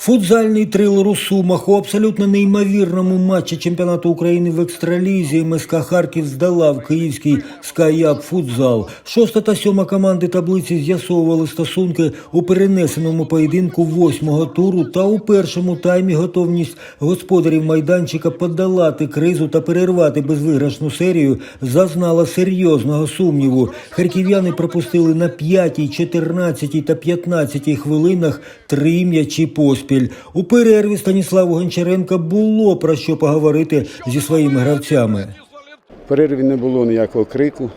Футзальний трилер у Сумах у абсолютно неймовірному матчі чемпіонату України в екстралізі МСК Харків здолав київський «Скаяк Футзал. Шоста та сьома команди таблиці з'ясовували стосунки у перенесеному поєдинку восьмого туру та у першому таймі готовність господарів майданчика подолати кризу та перервати безвиграшну серію зазнала серйозного сумніву. Харків'яни пропустили на 5, 14 та 15 хвилинах три м'ячі поспіль. У перерві Станіславу Гончаренка було про що поговорити зі своїми гравцями. В перерві не було ніякого крику,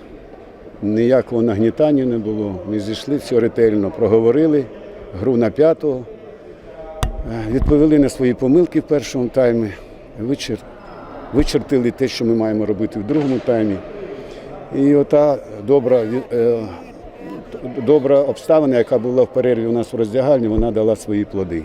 ніякого нагнітання не було. Ми зійшли все ретельно, проговорили гру на п'ятого, е, відповіли на свої помилки в першому таймі, вичер... вичертили те, що ми маємо робити в другому таймі. І ота добра, е, добра обставина, яка була в перерві у нас в роздягальні, вона дала свої плоди.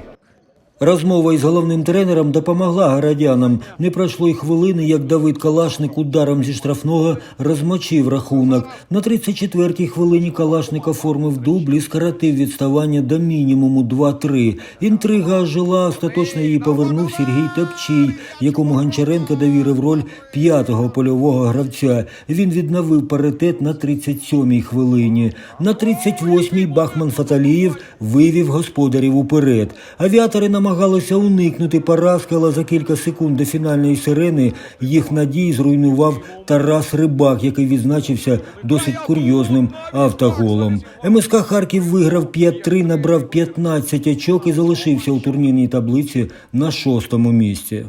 Розмова із головним тренером допомогла городянам. Не пройшло й хвилини, як Давид Калашник ударом зі штрафного розмочив рахунок. На 34-й хвилині Калашник оформив дубль і скоротив відставання до мінімуму 2-3. Інтрига ожила, остаточно її повернув Сергій Топчій, якому Гончаренко довірив роль п'ятого польового гравця. Він відновив паритет на 37-й хвилині. На 38-й Бахман Фаталієв вивів господарів уперед. Авіатори намагалися уникнути поразки, але за кілька секунд до фінальної сирени їх надії зруйнував Тарас Рибак, який відзначився досить курйозним автоголом. МСК Харків виграв 5-3, набрав 15 очок і залишився у турнірній таблиці на шостому місці.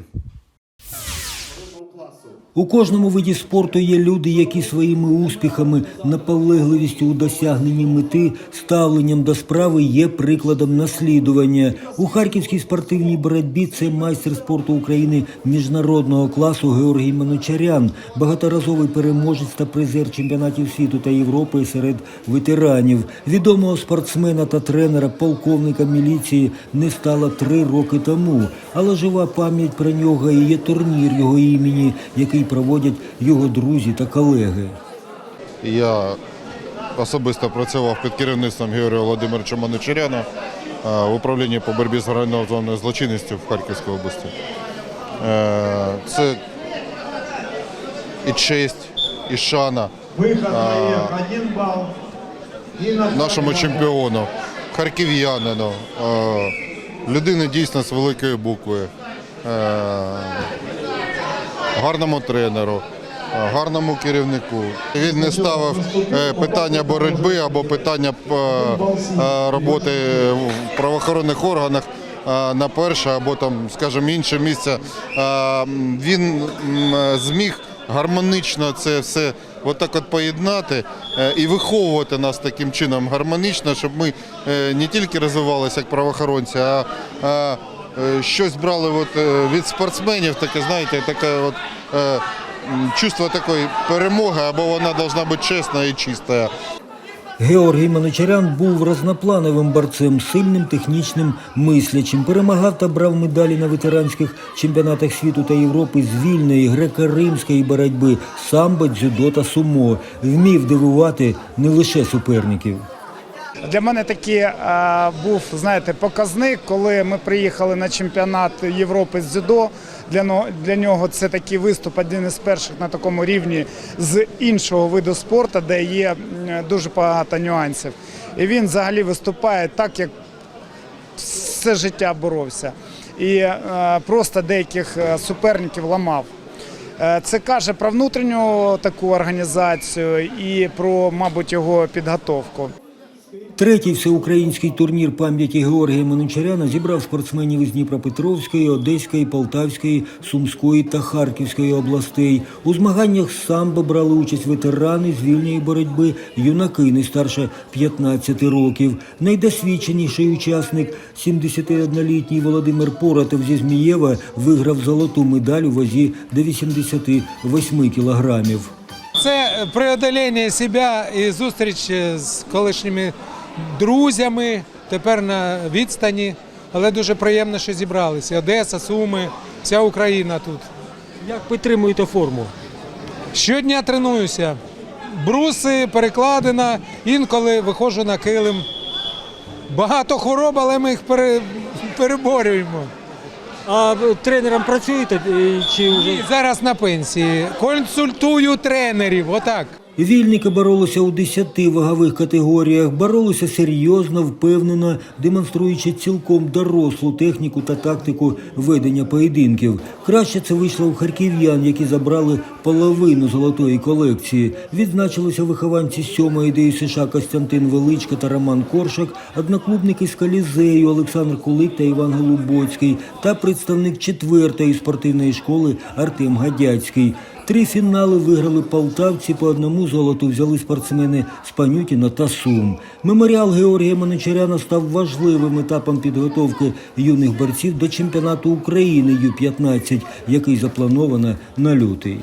У кожному виді спорту є люди, які своїми успіхами, наполегливістю у досягненні мети, ставленням до справи є прикладом наслідування. У харківській спортивній боротьбі це майстер спорту України міжнародного класу Георгій Манучарян, багаторазовий переможець та призер чемпіонатів світу та Європи серед ветеранів. Відомого спортсмена та тренера, полковника міліції не стало три роки тому, але жива пам'ять про нього і є турнір його імені, який проводять його друзі та колеги. Я особисто працював під керівництвом Георгія Володимировича Манучаряна е, в управлінні по боротьбі з організованою злочинністю в Харківській області. Е, Це і честь, і шана на нашому чемпіону, харків'янину, е, людини дійсно з великої букви, е, гарному тренеру, е, гарному керівнику. Він не ставив е, питання боротьби або питання е, роботи в правоохоронних органах. На перше або там, скажімо, інше місце він зміг гармонічно це все отак от поєднати і виховувати нас таким чином гармонічно, щоб ми не тільки розвивалися як правоохоронці, а, щось брали от, е, від спортсменів, таке, знаєте, таке от. е, Чувство такої перемоги, або вона повинна бути чесна і чиста. Георгій Манучарян був разноплановим борцем, сильним технічним мислячим. Перемагав та брав медалі на ветеранських чемпіонатах світу та Європи з вільної греко-римської боротьби, самбо, дзюдо та сумо. Вмів дивувати не лише суперників. Для мене такий е, був знаєте, показник, коли ми приїхали на чемпіонат Європи з дзюдо. Для, для нього це такий виступ, один із перших на такому рівні з іншого виду спорту, де є дуже багато нюансів. І він взагалі виступає так, як все життя боровся. І е, просто деяких е, суперників ламав. Це каже про внутрішню таку організацію і про, мабуть, його підготовку. Третій всеукраїнський турнір пам'яті Георгія Манучаряна зібрав спортсменів із Дніпропетровської, Одеської, Полтавської, Сумської та Харківської областей. У змаганнях самбо брали участь ветерани з вільної боротьби, юнаки не старше 15 років. Найдосвідченіший учасник, 71-літній Володимир Поратов зі Змієва, виграв золоту медаль у вазі до 88 кілограмів. Це преодоління себе і зустріч з колишніми друзями, тепер на відстані. Але дуже приємно, що зібралися. Одеса, Суми, вся Україна тут. Як підтримуєте форму? Щодня тренуюся. Бруси, перекладина, інколи виходжу на килим. Багато хвороб, але ми їх переборюємо. А тренером працюєте е, чи вже? Ні, зараз на пенсії. Консультую тренерів. Отак. Вільники боролися у 10 вагових категоріях, боролися серйозно, впевнено, демонструючи цілком дорослу техніку та тактику ведення поєдинків. Краще це вийшло у харків'ян, які забрали половину золотої колекції. Відзначилися вихованці сьомої ДЮСШ Костянтин Величко та Роман Коршак, одноклубники з Калізею Олександр Кулик та Іван Голубоцький та представник четвертої спортивної школи Артем Гадяцький. Три фінали виграли полтавці, по одному золоту взяли спортсмени з Панютіна та Сум. Меморіал Георгія Маничаряна став важливим етапом підготовки юних борців до чемпіонату України Ю-15, який заплановано на лютий.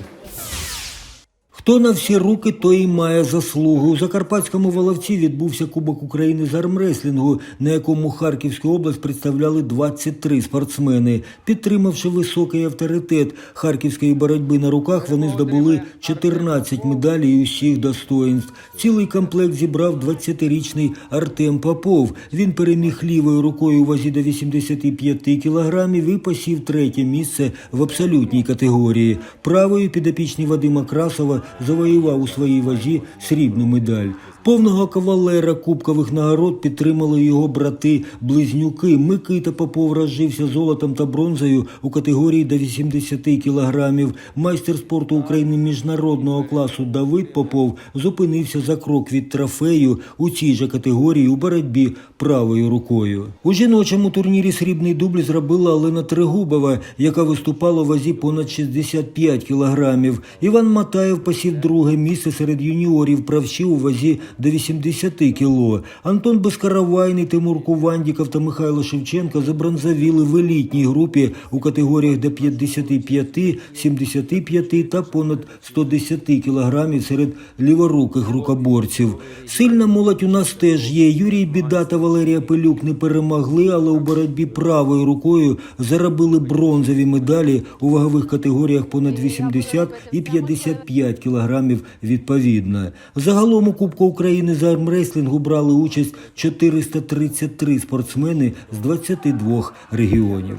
Хто на всі руки, той і має заслугу. У Закарпатському Воловці відбувся Кубок України з армреслінгу, на якому Харківську область представляли 23 спортсмени. Підтримавши високий авторитет харківської боротьби на руках, вони здобули 14 медалей усіх достоїнств. Цілий комплект зібрав 20-річний Артем Попов. Він переміг лівою рукою у вазі до 85 кілограмів і посів третє місце в абсолютній категорії. Правою підопічний Вадима Красова завоював у своїй вазі срібну медаль. Повного кавалера кубкових нагород підтримали його брати-близнюки. Микита Попов розжився золотом та бронзою у категорії до 80 кілограмів. Майстер спорту України міжнародного класу Давид Попов зупинився за крок від трофею у цій же категорії у боротьбі правою рукою. У жіночому турнірі срібний дубль зробила Олена Трегубова, яка виступала у вазі понад 65 кілограмів. Іван Матаєв посів друге місце серед юніорів правші у вазі до 80 кіло. Антон Безкаравайний, Тимур Кувандіков та Михайло Шевченко забронзовіли в елітній групі у категоріях до 55, 75 та понад 110 кілограмів серед ліворуких рукоборців. Сильна молодь у нас теж є. Юрій Біда та Валерія Пилюк не перемогли, але у боротьбі правою рукою заробили бронзові медалі у вагових категоріях понад 80 і 55 кілограмів відповідно. Загалом у Кубку України з армреслінгу брали участь 433 спортсмени з 22 регіонів.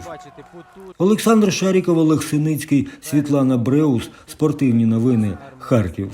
Олександр Шаріков, Олег Синицький, Світлана Бреус. Спортивні новини. Харків.